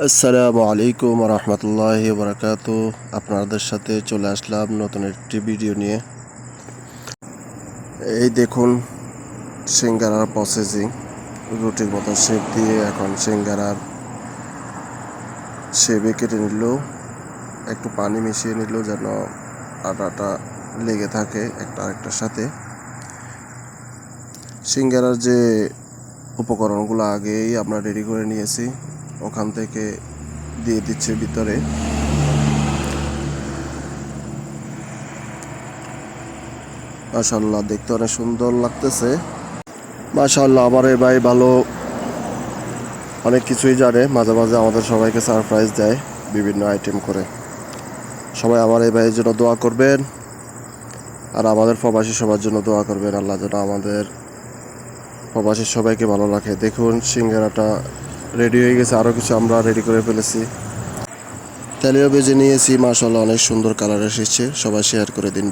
আসসালামু আলাইকুম রহমতুল্লাহ বরকাত আপনাদের সাথে চলে আসলাম নতুন একটি ভিডিও নিয়ে। এই দেখুন, সিঙ্গারার প্রসেসিং রুটির মতো শেপ দিয়ে এখন সিঙ্গারার শেপে কেটে নিল। একটু পানি মিশিয়ে নিল যেন আটাটা লেগে থাকে একটা আরেকটার সাথে। সিঙ্গারার যে উপকরণগুলো আগেই আমরা রেডি করে নিয়েছি। ওখান থেকে দিয়ে দিচ্ছে ভিতরে। মাশাল্লাহ দেখতে অনেক সুন্দর লাগতেছে। মাশাল্লাহ আমার এই ভাই ভালো। অনেক কিছুই জানে, মাঝে মাঝে আমাদের সবাইকে সারপ্রাইজ দেয় বিভিন্ন আইটেম করে। সবাই আমার এই ভাইয়ের জন্য দোয়া করবেন। আর আমাদের প্রবাসী সবার জন্য দোয়া করবেন, আল্লাহ যেন আমাদের প্রবাসী সবাইকে ভালো রাখে। দেখুন, সিঙ্গারাটা রেডি হয়ে গেছে আরও কিছু আমরা রেডি করে ফেলেছি। তেলেও বেজে নিয়েছি মাসাল্লাহ অনেক সুন্দর কালার এসেছে, সবাই শেয়ার করে দিন